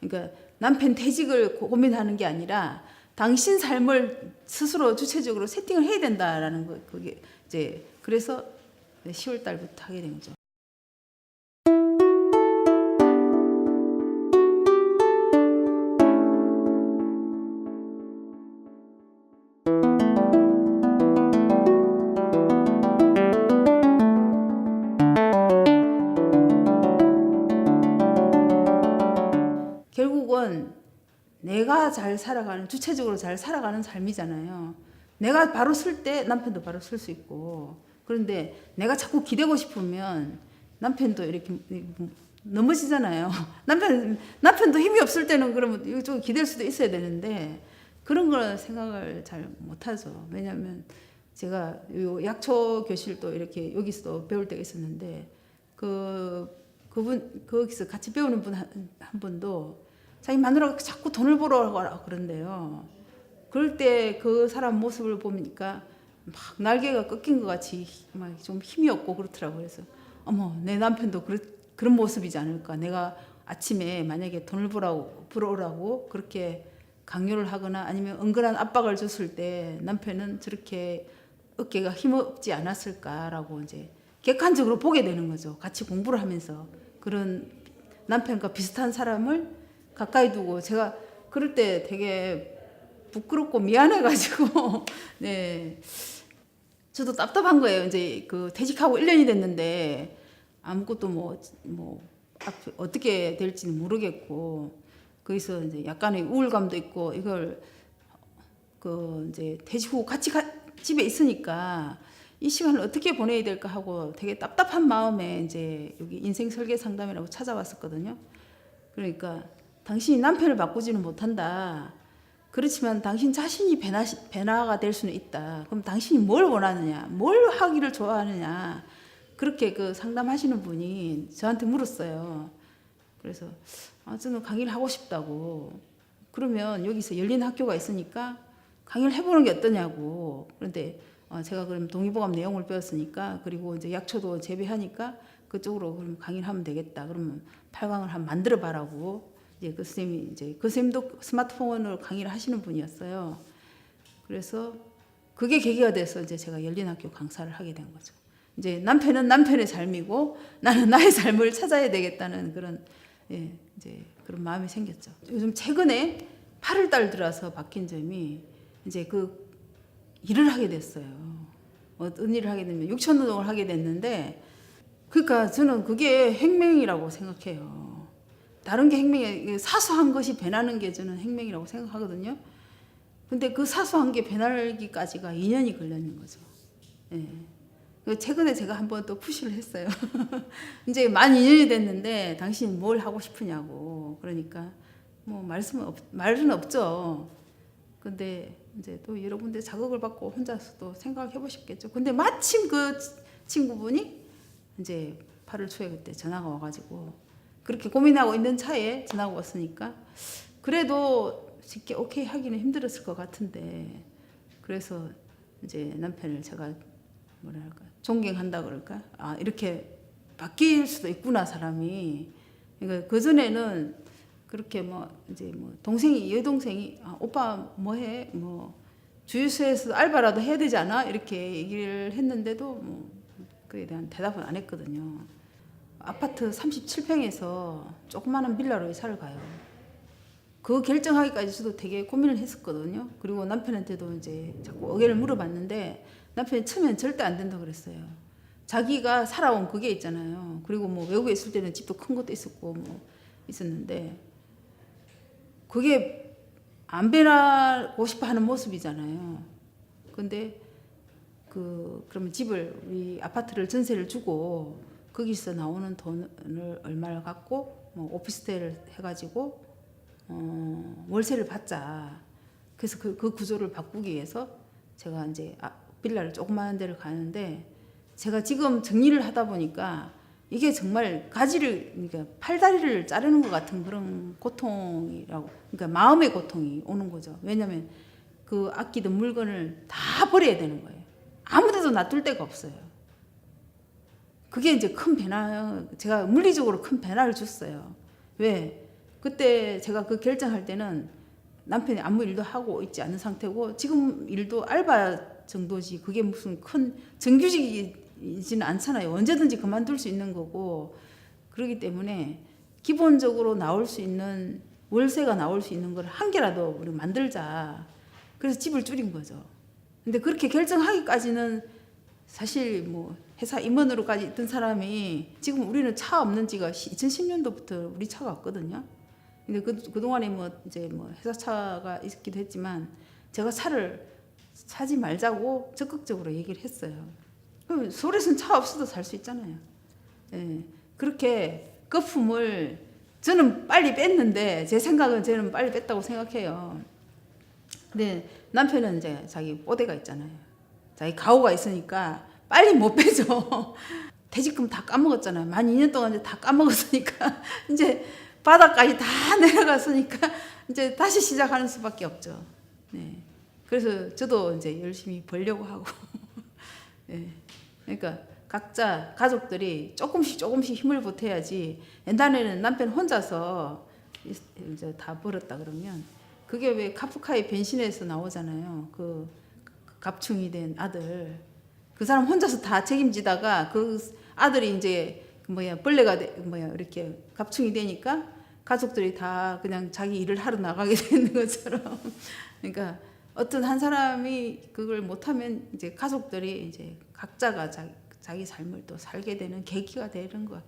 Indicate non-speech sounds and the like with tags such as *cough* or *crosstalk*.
그러니까 남편 퇴직을 고- 고민하는 게 아니라 당신 삶을 스스로 주체적으로 세팅을 해야 된다라는 거 그게 이제 그래서 10월 달부터 하게 된 거죠. 내가 잘 살아가는 주체적으로 잘 살아가는 삶이잖아요. 내가 바로 쓸 때 남편도 바로 쓸 수 있고 그런데 내가 자꾸 기대고 싶으면 남편도 이렇게 넘어지잖아요. *laughs* 남편 남편도 힘이 없을 때는 그러면 이쪽 기댈 수도 있어야 되는데 그런 걸 생각을 잘 못하죠. 왜냐하면 제가 요 약초 교실도 이렇게 여기서 배울 때가 있었는데 그 그분 거기서 같이 배우는 분 한 분도 자기 마누라가 자꾸 돈을 벌어라 그런데요. 그럴 때 그 사람 모습을 보니까 막 날개가 꺾인 것 같이 막 좀 힘이 없고 그렇더라고요. 그래서 어머 내 남편도 그런 그런 모습이지 않을까. 내가 아침에 만약에 돈을 벌라고 벌어오라고 그렇게 강요를 하거나 아니면 은근한 압박을 줬을 때 남편은 저렇게 어깨가 힘없지 않았을까라고 이제 객관적으로 보게 되는 거죠. 같이 공부를 하면서 그런 남편과 비슷한 사람을 가까이 두고 제가 그럴 때 되게 부끄럽고 미안해가지고 *laughs* 네 저도 답답한 거예요. 이제 그 퇴직하고 1년이 됐는데 아무것도 뭐 뭐 어떻게 될지는 모르겠고 거기서 이제 약간의 우울감도 있고 이걸 그 이제 퇴직 후 같이 가, 집에 있으니까 이 시간을 어떻게 보내야 될까 하고 되게 답답한 마음에 이제 여기 인생 설계 상담이라고 찾아왔었거든요. 그러니까 당신이 남편을 바꾸지는 못한다. 그렇지만 당신 자신이 변화, 변화가 될 수는 있다. 그럼 당신이 뭘 원하느냐, 뭘 하기를 좋아하느냐. 그렇게 그 상담하시는 분이 저한테 물었어요. 그래서 아, 저는 강의를 하고 싶다고. 그러면 여기서 열린 학교가 있으니까 강의를 해보는 게 어떠냐고. 그런데 어, 제가 그럼 동의보감 내용을 배웠으니까 그리고 이제 약초도 재배하니까 그쪽으로 그럼 강의를 하면 되겠다. 그러면 8강을 한 만들어 봐라고. 이제 그 선생님이 이제 그 선생님도 스마트폰으로 강의를 하시는 분이었어요. 그래서 그게 계기가 돼서 이제 제가 열린 학교 강사를 하게 된 거죠. 이제 남편은 남편의 삶이고 나는 나의 삶을 찾아야 되겠다는 그런 예, 이제 그런 마음이 생겼죠. 요즘 최근에 8월 달 들어서 바뀐 점이 이제 그 일을 하게 됐어요. 어떤 일을 하게 되면 육천 노동을 하게 됐는데 그러니까 저는 그게 행명이라고 생각해요. 다른 게 행명이 사소한 것이 변하는 게 저는 행명이라고 생각하거든요. 근데 그 사소한 게 변하기까지가 2년이 걸리는 거죠. 예. 그 최근에 제가 한번 또 푸시를 했어요. *laughs* 이제 만 2년이 됐는데 당신 뭘 하고 싶으냐고. 그러니까 뭐 말씀은 없, 말은 없죠. 근데 이제 또 여러 군데 자극을 받고 혼자서도 생각을 해보셨겠죠. 근데 마침 그 친구분이 이제 8월 초에 그때 전화가 와가지고 그렇게 고민하고 있는 차에 전화가 왔으니까 그래도 쉽게 오케이 하기는 힘들었을 것 같은데 그래서 이제 남편을 제가 뭐랄까? 존경한다 그럴까? 아 이렇게 바뀔 수도 있구나 사람이. 그러니까 그 전에는 그렇게 뭐 이제 뭐 동생이 여동생이 아, 오빠 뭐해? 뭐 주유소에서 알바라도 해야 되지 않아? 이렇게 얘기를 했는데도 뭐 그에 대한 대답은 안 했거든요. 아파트 37평에서 조그마한 빌라로 이사를 가요. 그 결정하기까지 저도 되게 고민을 했었거든요. 그리고 남편한테도 이제 자꾸 의견을 물어봤는데 남편이 처음엔 절대 안 된다 그랬어요. 자기가 살아온 그게 있잖아요. 그리고 뭐 외국에 있을 때는 집도 큰 것도 있었고 뭐 있었는데 그게 안 변하고 싶어 하는 모습이잖아요. 근데 그 그러면 집을 우리 아파트를 전세를 주고 거기서 나오는 돈을 얼마를 갖고 뭐 오피스텔을 해가지고 어, 월세를 받자. 그래서 그, 그 구조를 바꾸기 위해서 제가 이제 아, 빌라를 조그마한 데를 가는데 제가 지금 정리를 하다 보니까 이게 정말 가지를 그러니까 팔다리를 자르는 것 같은 그런 고통이라고 그러니까 마음의 고통이 오는 거죠. 왜냐하면 그 아끼던 물건을 다 버려야 되는 거예요. 아무데도 놔둘 데가 없어요. 그게 이제 큰 변화, 제가 물리적으로 큰 변화를 줬어요. 왜? 그때 제가 그 결정할 때는 남편이 아무 일도 하고 있지 않은 상태고 지금 일도 알바 정도지 그게 무슨 큰 정규직이지는 않잖아요. 언제든지 그만둘 수 있는 거고 그렇기 때문에 기본적으로 나올 수 있는 월세가 나올 수 있는 걸 한 개라도 우리 만들자. 그래서 집을 줄인 거죠. 근데 그렇게 결정하기까지는 사실 뭐 회사 임원으로까지 있던 사람이 지금 우리는 차 없는 지가 2010년도부터 우리 차가 없거든요. 근데 그 그동안에 뭐 이제 뭐 회사 차가 있기도 했지만 제가 차를 사지 말자고 적극적으로 얘기를 했어요. 그럼 서울에서는 차 없어도 살 수 있잖아요. 예. 그렇게 거품을 저는 빨리 뺐는데 제 생각은 저는 빨리 뺐다고 생각해요. 근데 남편은 이제 자기 뽀대가 있잖아요. 자기 가오가 있으니까 빨리 못 빼죠. *laughs* 퇴직금 다 까먹었잖아요. 만 2년 동안 이제 다 까먹었으니까 *laughs* 이제 바닥까지 다 *laughs* 내려갔으니까 이제 다시 시작하는 수밖에 없죠. 네. 그래서 저도 이제 열심히 벌려고 하고. 네. 그러니까 각자 가족들이 조금씩 조금씩 힘을 보태야지. 옛날에는 남편 혼자서 이제 다 벌었다 그러면 그게 왜 카프카의 변신에서 나오잖아요. 그 갑충이 된 아들. 그 사람 혼자서 다 책임지다가 그 아들이 이제 그 뭐야 벌레가 돼, 뭐야 이렇게 갑충이 되니까 가족들이 다 그냥 자기 일을 하러 나가게 *laughs* 되는 것처럼 그러니까 어떤 한 사람이 그걸 못하면 이제 가족들이 이제 각자가 자기, 자기 삶을 또 살게 되는 계기가 되는 것